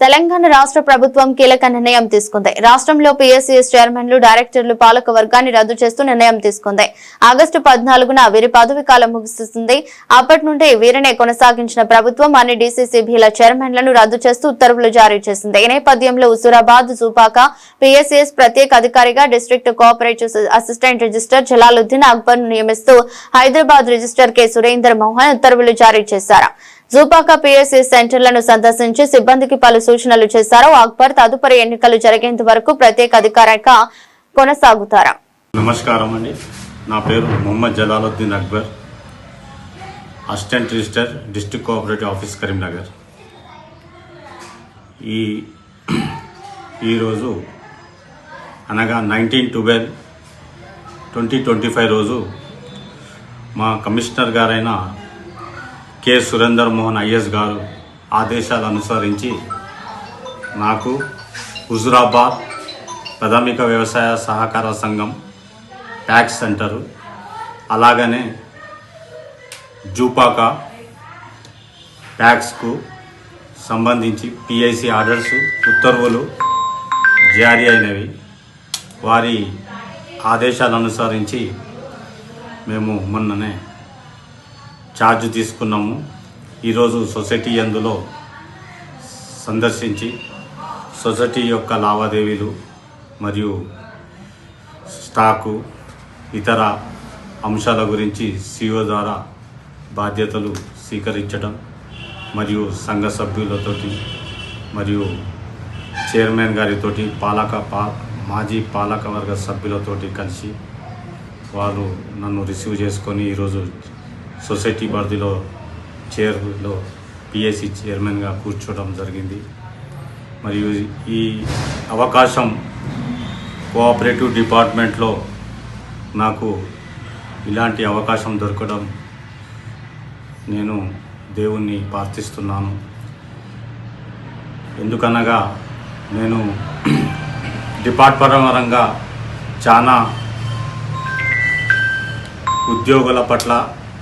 తెలంగాణ రాష్ట్ర ప్రభుత్వం కీలక నిర్ణయం తీసుకుంది. రాష్ట్రంలో పీఎస్సీఎస్ చైర్మన్లు డైరెక్టర్లు పాలక వర్గాన్ని రద్దు చేస్తూ నిర్ణయం తీసుకుంది. ఆగస్టు పద్నాలుగున వీరి పదవి కాలం ముగిస్తుంది. అప్పటి నుండి వీరినే కొనసాగించిన ప్రభుత్వం అన్ని డీసీసీబీల చైర్మన్లను రద్దు చేస్తూ ఉత్తర్వులు జారీ చేసింది. ఈ నేపథ్యంలో హుసూరాబాద్ జూపాక పీఎస్సీఎస్ ప్రత్యేక అధికారిగా district cooperative assistant register Jalaluddin అక్బర్ను నియమిస్తూ హైదరాబాద్ రిజిస్టర్ కె. సురేందర్ మోహన్ ఉత్తర్వులు జారీ చేశారు. జూపాక పిఎస్సీ సెంటర్లను సందర్శించి సిబ్బందికి పలు సూచనలు చేశారు. అక్బర్ తదుపరి ఎన్నికలు జరిగేంత వరకు ప్రత్యేక అధికారిక కొనసాగుతారు? నమస్కారం అండి. నా పేరు Mohammed Jalaluddin Akbar assistant register district cooperative office Karimnagar. ఈ ఈరోజు అనగా nineteen twelve twenty twenty five రోజు మా కమిషనర్ గారైన కె. సురేందర్ మోహన్ ఐఎస్ గారు ఆదేశాలు అనుసరించి నాకు హుజురాబాద్ ప్రాథమిక వ్యవసాయ సహకార సంఘం ట్యాక్స్ సెంటరు అలాగనే జూపాక ట్యాక్స్కు సంబంధించి పిఐసి ఆర్డర్స్ ఉత్తర్వులు జారీ అయినవి. వారి ఆదేశాలు అనుసరించి మేము మొన్ననే ఛార్జ్ తీసుకున్నాము. ఈరోజు సొసైటీ అందులో సందర్శించి సొసైటీ యొక్క లావాదేవీలు మరియు స్టాకు ఇతర అంశాల గురించి సిఓ ద్వారా బాధ్యతలు స్వీకరించడం మరియు సంఘ సభ్యులతోటి మరియు చైర్మన్ గారితోటి పాలక పా మాజీ పాలక వర్గ సభ్యులతోటి కలిసి వారు నన్ను రిసీవ్ చేసుకొని ఈరోజు సొసైటీ పరిధిలో చైర్లో పిఎస్సి చైర్మన్గా కూర్చోవడం జరిగింది. మరియు ఈ అవకాశం కోఆపరేటివ్ డిపార్ట్మెంట్లో నాకు ఇలాంటి అవకాశం దొరకడం నేను దేవుణ్ణి ప్రార్థిస్తున్నాను. ఎందుకనగా నేను డిపార్ట్మెంట్ పరంగా చాలా ఉద్యోగుల పట్ల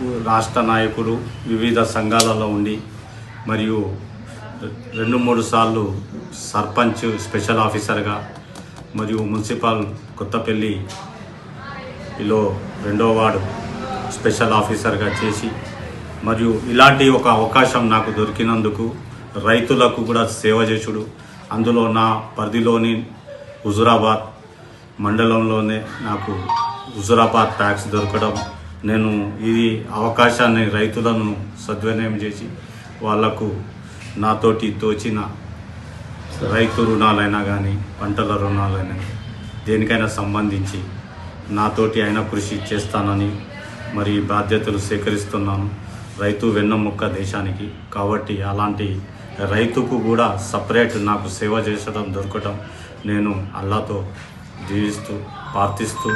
రాష్ట్ర నాయకులు వివిధ సంఘాలలో ఉండి మరియు రెండు మూడు సార్లు సర్పంచ్ స్పెషల్ ఆఫీసర్గా మరియు మున్సిపల్ కొత్తపల్లిలో రెండో వార్డు స్పెషల్ ఆఫీసర్గా చేసి మరియు ఇలాంటి ఒక అవకాశం నాకు దొరికినందుకు రైతులకు కూడా సేవ చేసుడు. అందులో నా పరిధిలోని హుజురాబాద్ మండలంలోనే నాకు హుజురాబాద్ ట్యాక్స్ దొరకడం నేను ఇది అవకాశాన్ని రైతులను సద్వినియోగం చేసి వాళ్ళకు నాతోటి తోచిన రైతు రుణాలైనా కానీ పంటల రుణాలైనా దేనికైనా సంబంధించి నాతోటి అయినా కృషి చేస్తానని మరి బాధ్యతలు సేకరిస్తున్నాను. రైతు వెన్నముక్క దేశానికి. కాబట్టి అలాంటి రైతుకు కూడా సపరేట్ నాకు సేవ చేసడం దొరకటం నేను అల్లాతో జీవిస్తూ ప్రార్థిస్తూ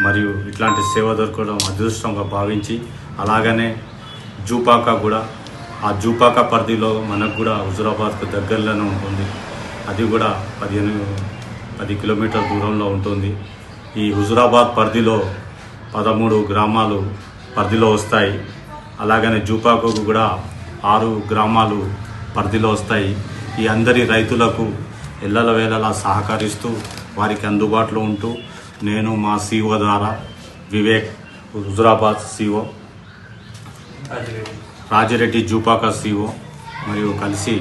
మరియు ఇట్లాంటి సేవ దొరకడం అదృష్టంగా భావించి అలాగనే జూపాక కూడా ఆ జూపాక పరిధిలో మనకు కూడా హుజురాబాద్కు దగ్గరలోనే ఉంటుంది. అది కూడా పదిహేను పది కిలోమీటర్ దూరంలో ఉంటుంది. ఈ హుజురాబాద్ పరిధిలో పదమూడు గ్రామాలు పరిధిలో వస్తాయి. అలాగనే జూపాకుకు కూడా ఆరు గ్రామాలు పరిధిలో వస్తాయి. ఈ అందరి రైతులకు ఎల్లల వేళలా సహకరిస్తూ వారికి అందుబాటులో ఉంటూ నేను మా సీఓ ద్వారా వివేక్ హుజురాబాద్ సీఓ రాజిరెడ్డి జూపాక సీఓ మరియు కలిసి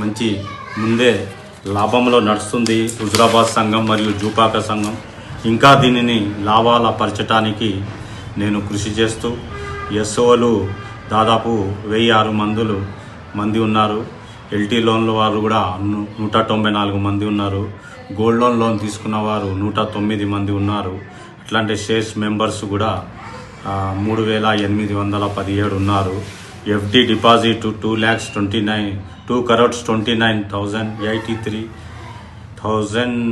మంచి ముందే లాభంలో నడుస్తుంది హుజురాబాద్ సంఘం మరియు జూపాక సంఘం. ఇంకా దీనిని లాభాల పరచటానికి నేను కృషి చేస్తూ ఎస్ఓలు దాదాపు వెయ్యి ఆరు మందులు మంది ఉన్నారు. ఎల్టీ లోన్ల వారు కూడా నూట తొంభై నాలుగు మంది ఉన్నారు. గోల్డ్ లోన్ లోన్ తీసుకున్న వారు నూట తొమ్మిది మంది ఉన్నారు. అట్లాంటి షేర్స్ మెంబర్స్ కూడా మూడు వేల ఎనిమిది వందల పదిహేడు ఉన్నారు. FD deposit two lakhs twenty nine two crores twenty nine thousand eighty three thousand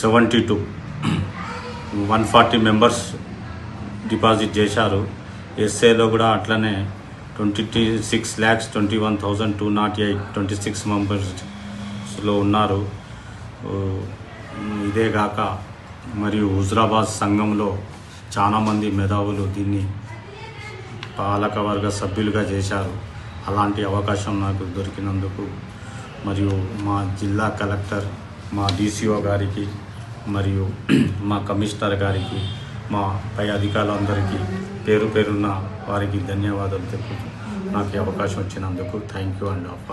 seventy two. One forty members deposit చేశారు. ఎస్ఏలో కూడా అట్లనే twenty six lakhs twenty one thousand two not eight twenty six మెంబర్స్లో ఉన్నారు. ఇదేగాక ఇదే కాక మరియు హుజరాబాద్ సంఘంలో చాలామంది మేధావులు దీన్ని పాలకవర్గ సభ్యులుగా చేశారు. అలాంటి అవకాశం నాకు దొరికినందుకు మరియు మా జిల్లా కలెక్టర్ మా డీసీఓ గారికి మరియు మా కమిషనర్ గారికి మా పై అధికారులందరికీ పేరు పేరున్న వారికి ధన్యవాదాలు తెలుపుతూ నాకు అవకాశం వచ్చినందుకు థ్యాంక్ యూ అండ్ అప్ప.